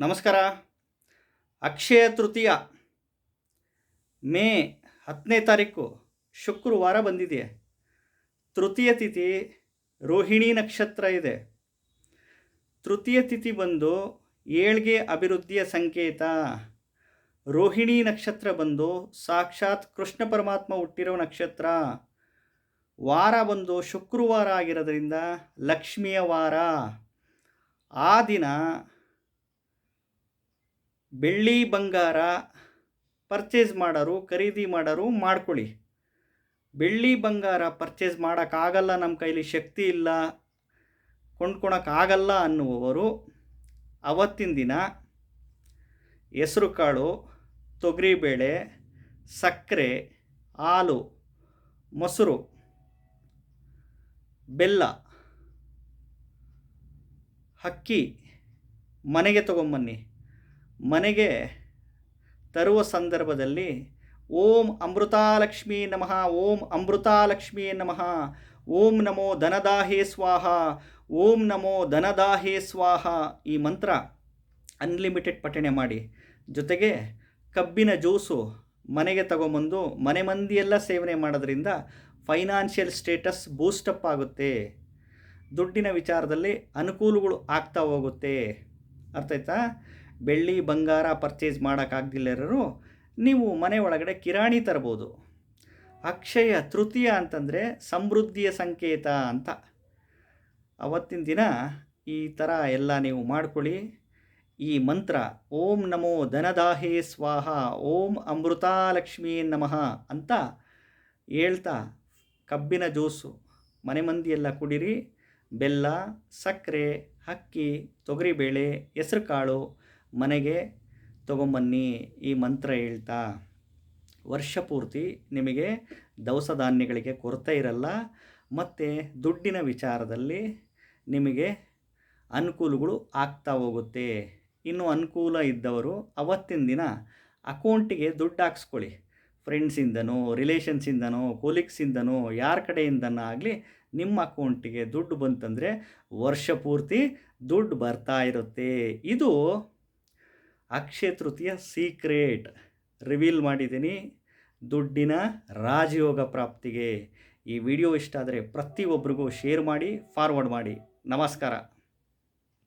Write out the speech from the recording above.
ನಮಸ್ಕಾರ. ಅಕ್ಷಯ ತೃತೀಯ ಮೇ ಹತ್ತನೇ ತಾರೀಕು ಶುಕ್ರವಾರ ಬಂದಿದೆ ತೃತೀಯ ತಿಥಿ ರೋಹಿಣಿ ನಕ್ಷತ್ರ ಇದೆ. ತೃತೀಯ ತಿಥಿ ಬಂದು ಏಳ್ಗೆ ಅಭಿವೃದ್ಧಿಯ ಸಂಕೇತ. ರೋಹಿಣಿ ನಕ್ಷತ್ರ ಬಂದು ಸಾಕ್ಷಾತ್ ಕೃಷ್ಣ ಪರಮಾತ್ಮ ಹುಟ್ಟಿರೋ ನಕ್ಷತ್ರ. ವಾರ ಬಂದು ಶುಕ್ರವಾರ ಆಗಿರೋದ್ರಿಂದ ಲಕ್ಷ್ಮಿಯ ವಾರ. ಆ ದಿನ ಬೆಳ್ಳಿ ಬಂಗಾರ ಪರ್ಚೇಸ್ ಮಾಡೋರು, ಖರೀದಿ ಮಾಡೋರು ಮಾಡ್ಕೊಳ್ಳಿ. ಬೆಳ್ಳಿ ಬಂಗಾರ ಪರ್ಚೇಸ್ ಮಾಡೋಕ್ಕಾಗಲ್ಲ ನಮ್ಮ ಕೈಲಿ ಶಕ್ತಿ ಇಲ್ಲ ಕೊಂಡ್ಕೊಳಕ್ಕಾಗಲ್ಲ ಅನ್ನುವವರು ಅವತ್ತಿನ ದಿನ ಹೆಸರುಕಾಳು ತೊಗರಿಬೇಳೆ, ಸಕ್ಕರೆ, ಹಾಲು, ಮೊಸರು, ಬೆಲ್ಲ, ಅಕ್ಕಿ ಮನೆಗೆ ತಗೊಂಬನ್ನಿ. ಮನೆಗೆ ತರುವ ಸಂದರ್ಭದಲ್ಲಿ ಓಂ ಅಮೃತಾಲಕ್ಷ್ಮೀ ನಮಃ, ಓಂ ಅಮೃತಾಲಕ್ಷ್ಮೀ ನಮಃ, ಓಂ ನಮೋ ಧನದಾಹೇ ಸ್ವಾಹ, ಓಂ ನಮೋ ಧನದಾಹೇ ಸ್ವಾಹ ಈ ಮಂತ್ರ ಅನ್ಲಿಮಿಟೆಡ್ ಪಠಣೆ ಮಾಡಿ. ಜೊತೆಗೆ ಕಬ್ಬಿನ ಜ್ಯೂಸು ಮನೆಗೆ ತಗೊಂಬಂದು ಮನೆ ಮಂದಿಯೆಲ್ಲ ಸೇವನೆ ಮಾಡೋದ್ರಿಂದ ಫೈನಾನ್ಷಿಯಲ್ ಸ್ಟೇಟಸ್ ಬೂಸ್ಟಪ್ ಆಗುತ್ತೆ. ದುಡ್ಡಿನ ವಿಚಾರದಲ್ಲಿ ಅನುಕೂಲಗಳು ಆಗ್ತಾ ಹೋಗುತ್ತೆ. ಅರ್ಥ ಆಯ್ತಾ? ಬೆಳ್ಳಿ ಬಂಗಾರ ಪರ್ಚೇಸ್ ಮಾಡೋಕ್ಕಾಗ್ದಿಲ್ಲರೂ ನೀವು ಮನೆ ಒಳಗಡೆ ಕಿರಾಣಿ ತರ್ಬೋದು. ಅಕ್ಷಯ ತೃತೀಯ ಅಂತಂದರೆ ಸಮೃದ್ಧಿಯ ಸಂಕೇತ ಅಂತ. ಅವತ್ತಿನ ದಿನ ಈ ಥರ ಎಲ್ಲ ನೀವು ಮಾಡ್ಕೊಳ್ಳಿ. ಈ ಮಂತ್ರ, ಓಂ ನಮೋ ಧನದಾಹೇ ಸ್ವಾಹ, ಓಂ ಅಮೃತಾಲಕ್ಷ್ಮೀ ನಮಃ ಅಂತ ಹೇಳ್ತಾ ಕಬ್ಬಿನ ಜ್ಯೂಸು, ಮನೆ ಮಂದಿಯೆಲ್ಲ ಕುಡೀರಿ. ಬೆಲ್ಲ, ಸಕ್ಕರೆ, ಅಕ್ಕಿ, ತೊಗರಿಬೇಳೆ, ಹೆಸರುಕಾಳು ಮನೆಗೆ ತಗೊಂಬನ್ನಿ ಈ ಮಂತ್ರ ಹೇಳ್ತಾ. ವರ್ಷ ಪೂರ್ತಿ ನಿಮಗೆ ದವಸ ಧಾನ್ಯಗಳಿಗೆ ಕೊರತೆ ಇರಲ್ಲ, ಮತ್ತು ದುಡ್ಡಿನ ವಿಚಾರದಲ್ಲಿ ನಿಮಗೆ ಅನುಕೂಲಗಳು ಆಗ್ತಾ ಹೋಗುತ್ತೆ. ಇನ್ನು ಅನುಕೂಲ ಇದ್ದವರು ಅವತ್ತಿನ ದಿನ ಅಕೌಂಟಿಗೆ ದುಡ್ಡು ಹಾಕ್ಸ್ಕೊಳ್ಳಿ. ಫ್ರೆಂಡ್ಸಿಂದನೋ, ರಿಲೇಷನ್ಸಿಂದನೋ, ಕೊಲೀಗ್ಸಿಂದನೋ, ಯಾರ ಕಡೆಯಿಂದನೋ ಆಗಲಿ ನಿಮ್ಮ ಅಕೌಂಟಿಗೆ ದುಡ್ಡು ಬಂತಂದರೆ ವರ್ಷ ಪೂರ್ತಿ ದುಡ್ಡು ಬರ್ತಾ ಇರುತ್ತೆ. ಇದು ಅಕ್ಷಯ ತೃತೀಯ ಸೀಕ್ರೆಟ್. ರಿವೀಲ್ ಮಾಡಿದ್ದೀನಿ. ದುಡ್ಡಿನ ರಾಜಯೋಗ ಪ್ರಾಪ್ತಿಗೆ. ಈ ವಿಡಿಯೋ ಇಷ್ಟ ಆದರೆ ಪ್ರತಿಯೊಬ್ಬರಿಗೂ ಶೇರ್ ಮಾಡಿ, ಫಾರ್ವರ್ಡ್ ಮಾಡಿ. ನಮಸ್ಕಾರ.